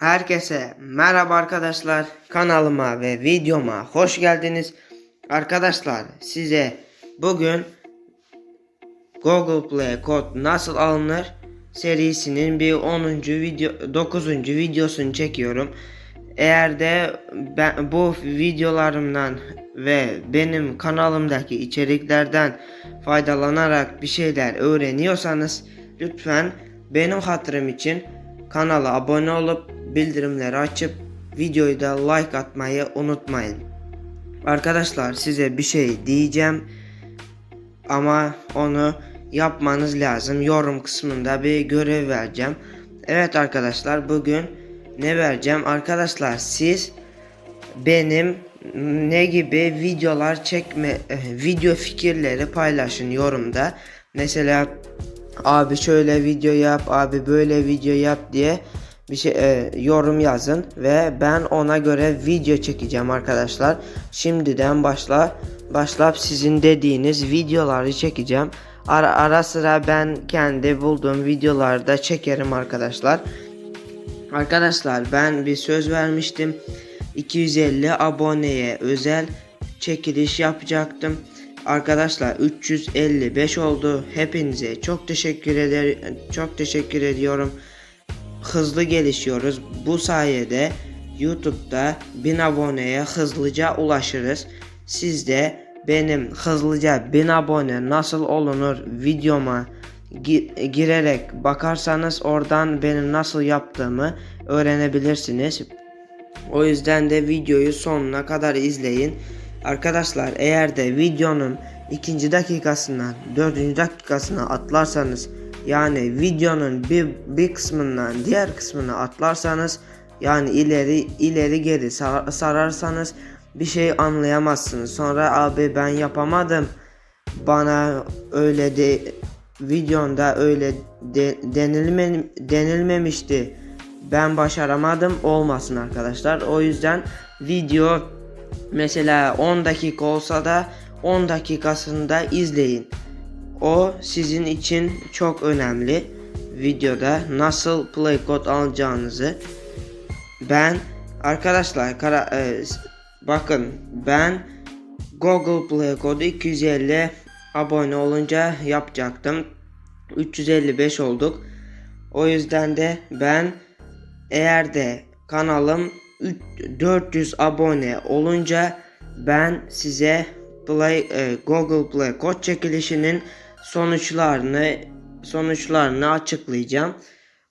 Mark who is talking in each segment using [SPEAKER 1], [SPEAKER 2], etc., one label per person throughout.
[SPEAKER 1] Herkese merhaba arkadaşlar. Kanalıma ve videoma hoş geldiniz. Arkadaşlar size bugün Google Play kod nasıl alınır serisinin bir 10. video 9. videosunu çekiyorum. Eğer de ben bu videolarımdan ve benim kanalımdaki içeriklerden faydalanarak bir şeyler öğreniyorsanız lütfen benim hatırım için kanala abone olup bildirimleri açıp videoyu da like atmayı unutmayın. Arkadaşlar size bir şey diyeceğim ama onu yapmanız lazım. Yorum kısmında bir görev vereceğim. Evet arkadaşlar bugün ne vereceğim? Arkadaşlar siz benim ne gibi videolar çekme eh, video fikirleri paylaşın yorumda. Mesela abi şöyle video yap, abi böyle video yap diye bir şey e, yorum yazın ve ben ona göre video çekeceğim arkadaşlar. Şimdiden başla başlayıp sizin dediğiniz videoları çekeceğim. Ara, ara sıra ben kendi bulduğum videolarda çekerim arkadaşlar. Arkadaşlar ben bir söz vermiştim. 250 aboneye özel çekiliş yapacaktım. Arkadaşlar 355 oldu. Hepinize çok teşekkür eder çok teşekkür ediyorum. Hızlı gelişiyoruz. Bu sayede YouTube'da 1000 aboneye hızlıca ulaşırız. Siz de benim hızlıca 1000 abone nasıl olunur videoma gi- girerek bakarsanız oradan benim nasıl yaptığımı öğrenebilirsiniz. O yüzden de videoyu sonuna kadar izleyin. Arkadaşlar eğer de videonun ikinci dakikasından dördüncü dakikasına atlarsanız yani videonun bir, bir kısmından diğer kısmına atlarsanız yani ileri ileri geri sar- sararsanız bir şey anlayamazsınız. Sonra abi ben yapamadım. Bana öyle de videonda öyle de, denilme, denilmemişti. Ben başaramadım olmasın arkadaşlar. O yüzden video mesela 10 dakika olsa da 10 dakikasında izleyin. O sizin için çok önemli. Videoda nasıl play code alacağınızı ben arkadaşlar kara, e, bakın ben Google Play kodu 250 abone olunca yapacaktım. 355 olduk. O yüzden de ben eğer de kanalım 3 400 abone olunca ben size Play e, Google Play kod çekilişinin sonuçlarını sonuçlarını açıklayacağım.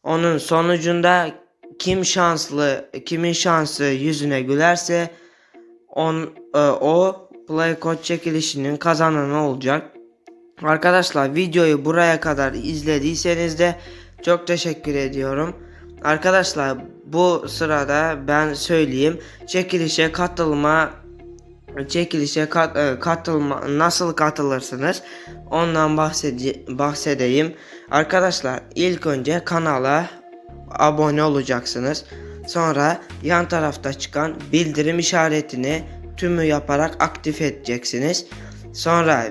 [SPEAKER 1] Onun sonucunda kim şanslı, kimin şansı yüzüne gülerse on e, o Play kod çekilişinin kazananı olacak. Arkadaşlar videoyu buraya kadar izlediyseniz de çok teşekkür ediyorum. Arkadaşlar bu sırada ben söyleyeyim çekilişe katılma çekilişe kat, e, katılma nasıl katılırsınız ondan bahsede, bahsedeyim. Arkadaşlar ilk önce kanala abone olacaksınız. Sonra yan tarafta çıkan bildirim işaretini tümü yaparak aktif edeceksiniz. Sonra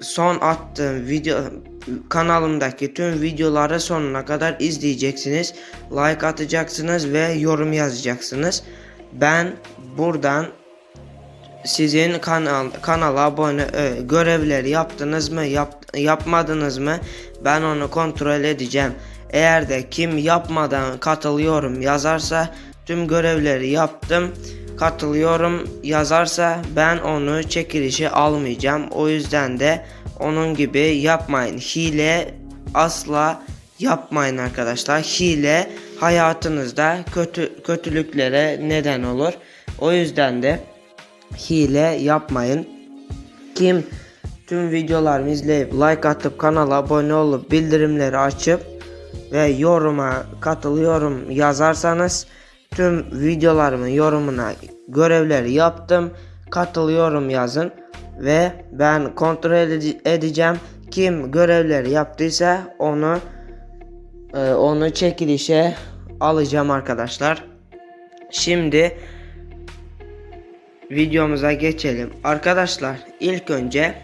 [SPEAKER 1] son attığım video kanalımdaki tüm videoları sonuna kadar izleyeceksiniz. Like atacaksınız ve yorum yazacaksınız. Ben buradan sizin kanal kanala abone e, görevleri yaptınız mı yap, yapmadınız mı ben onu kontrol edeceğim. Eğer de kim yapmadan katılıyorum yazarsa tüm görevleri yaptım katılıyorum yazarsa ben onu çekilişe almayacağım. O yüzden de onun gibi yapmayın. Hile asla yapmayın arkadaşlar. Hile hayatınızda kötü kötülüklere neden olur. O yüzden de hile yapmayın. Kim tüm videolarımı izleyip like atıp kanala abone olup bildirimleri açıp ve yoruma katılıyorum yazarsanız tüm videolarımın yorumuna görevleri yaptım. Katılıyorum yazın ve ben kontrol ede- edeceğim. Kim görevleri yaptıysa onu e, onu çekilişe alacağım arkadaşlar. Şimdi videomuza geçelim. Arkadaşlar ilk önce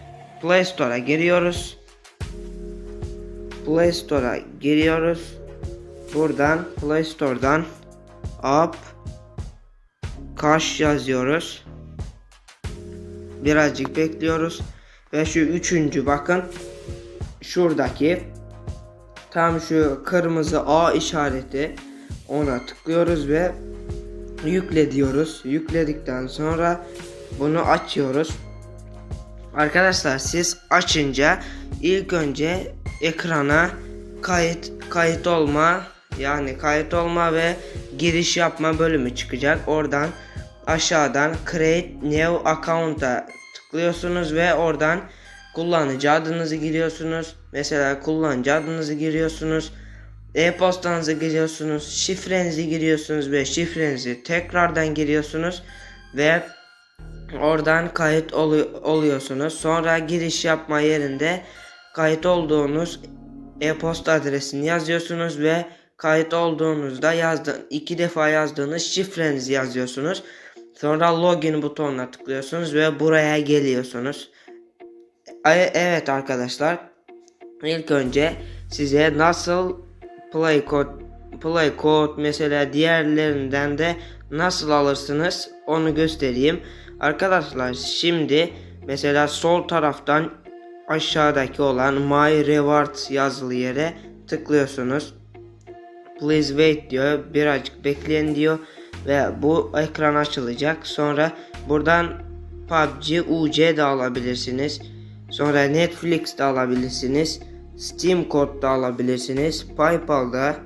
[SPEAKER 1] Play Store'a giriyoruz. Play Store'a giriyoruz. Buradan Play Store'dan up kaş yazıyoruz. Birazcık bekliyoruz. Ve şu üçüncü bakın. Şuradaki tam şu kırmızı A işareti ona tıklıyoruz ve yükle diyoruz. Yükledikten sonra bunu açıyoruz. Arkadaşlar siz açınca ilk önce ekrana kayıt kayıt olma yani kayıt olma ve giriş yapma bölümü çıkacak. Oradan aşağıdan create new account'a tıklıyorsunuz ve oradan kullanıcı adınızı giriyorsunuz. Mesela kullanıcı adınızı giriyorsunuz. E-postanızı giriyorsunuz, şifrenizi giriyorsunuz ve şifrenizi tekrardan giriyorsunuz ve oradan kayıt olu- oluyorsunuz. Sonra giriş yapma yerinde kayıt olduğunuz e-posta adresini yazıyorsunuz ve kayıt olduğunuzda yazdı iki defa yazdığınız şifrenizi yazıyorsunuz. Sonra login butonuna tıklıyorsunuz ve buraya geliyorsunuz. Evet arkadaşlar. İlk önce size nasıl play code play code mesela diğerlerinden de nasıl alırsınız onu göstereyim. Arkadaşlar şimdi mesela sol taraftan aşağıdaki olan my reward yazılı yere tıklıyorsunuz. Please wait diyor. Birazcık bekleyin diyor ve bu ekran açılacak. Sonra buradan PUBG UC de alabilirsiniz. Sonra Netflix de alabilirsiniz. Steam kod da alabilirsiniz. PayPal'da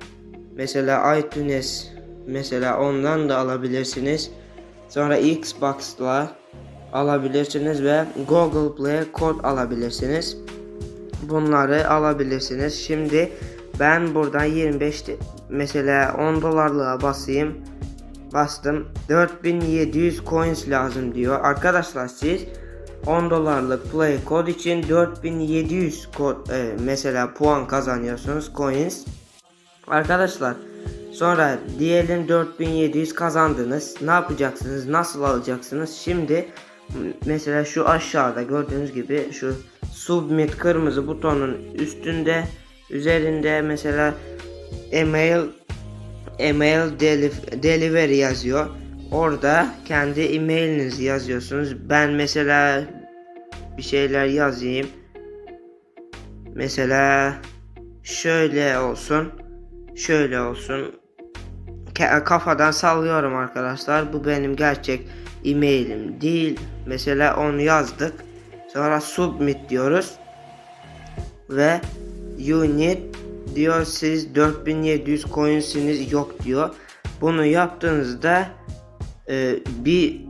[SPEAKER 1] mesela iTunes mesela ondan da alabilirsiniz. Sonra Xbox'la alabilirsiniz ve Google Play kod alabilirsiniz. Bunları alabilirsiniz. Şimdi ben buradan 25 de- mesela 10 dolarlığa basayım. Bastım. 4700 coins lazım diyor. Arkadaşlar siz 10 dolarlık play kod için 4700 kod e, mesela puan kazanıyorsunuz coins. Arkadaşlar sonra diyelim 4700 kazandınız. Ne yapacaksınız? Nasıl alacaksınız? Şimdi mesela şu aşağıda gördüğünüz gibi şu submit kırmızı butonun üstünde üzerinde mesela email email deli- delivery yazıyor. Orada kendi emailinizi yazıyorsunuz. Ben mesela bir şeyler yazayım. Mesela şöyle olsun. Şöyle olsun. Ka- kafadan sallıyorum arkadaşlar. Bu benim gerçek emailim değil. Mesela onu yazdık. Sonra submit diyoruz. Ve unit diyor siz 4700 coinsiniz yok diyor. Bunu yaptığınızda e, bir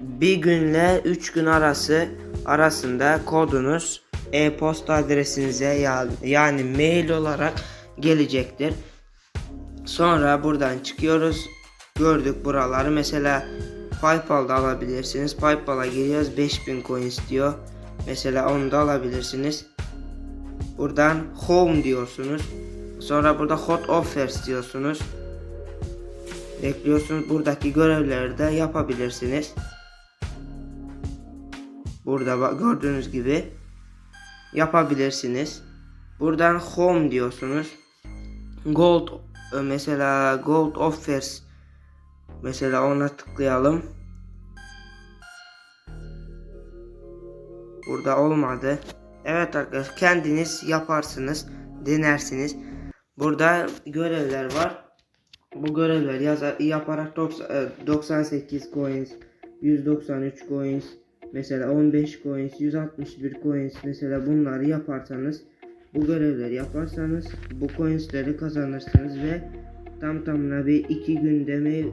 [SPEAKER 1] bir günle 3 gün arası arasında kodunuz e-posta adresinize ya- yani mail olarak gelecektir. Sonra buradan çıkıyoruz. Gördük buraları. Mesela PayPal'da alabilirsiniz. PayPal'a giriyoruz. 5000 coins diyor. Mesela onu da alabilirsiniz. Buradan home diyorsunuz. Sonra burada hot offers diyorsunuz. Bekliyorsunuz. Buradaki görevleri de yapabilirsiniz. Burada gördüğünüz gibi yapabilirsiniz. Buradan home diyorsunuz. Gold e, mesela gold offers mesela ona tıklayalım. Burada olmadı. Evet arkadaşlar kendiniz yaparsınız, denersiniz. Burada görevler var. Bu görevler yaza, yaparak 90, e, 98 coins, 193 coins, mesela 15 coins, 161 coins mesela bunları yaparsanız bu görevleri yaparsanız bu coinsleri kazanırsınız ve tam tamına bir iki günde mi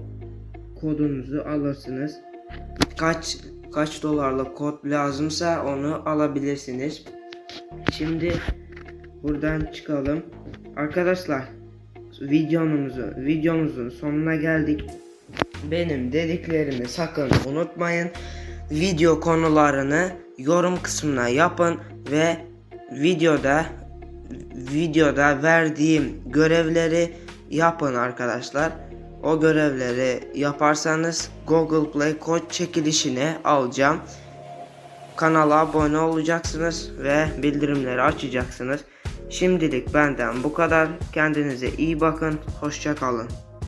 [SPEAKER 1] kodunuzu alırsınız. Kaç kaç dolarlık kod lazımsa onu alabilirsiniz. Şimdi buradan çıkalım. Arkadaşlar videomuzu videomuzun sonuna geldik. Benim dediklerimi sakın unutmayın. Video konularını yorum kısmına yapın ve videoda videoda verdiğim görevleri yapın arkadaşlar. O görevleri yaparsanız Google Play kod çekilişine alacağım. Kanala abone olacaksınız ve bildirimleri açacaksınız. Şimdilik benden bu kadar. Kendinize iyi bakın. Hoşça kalın.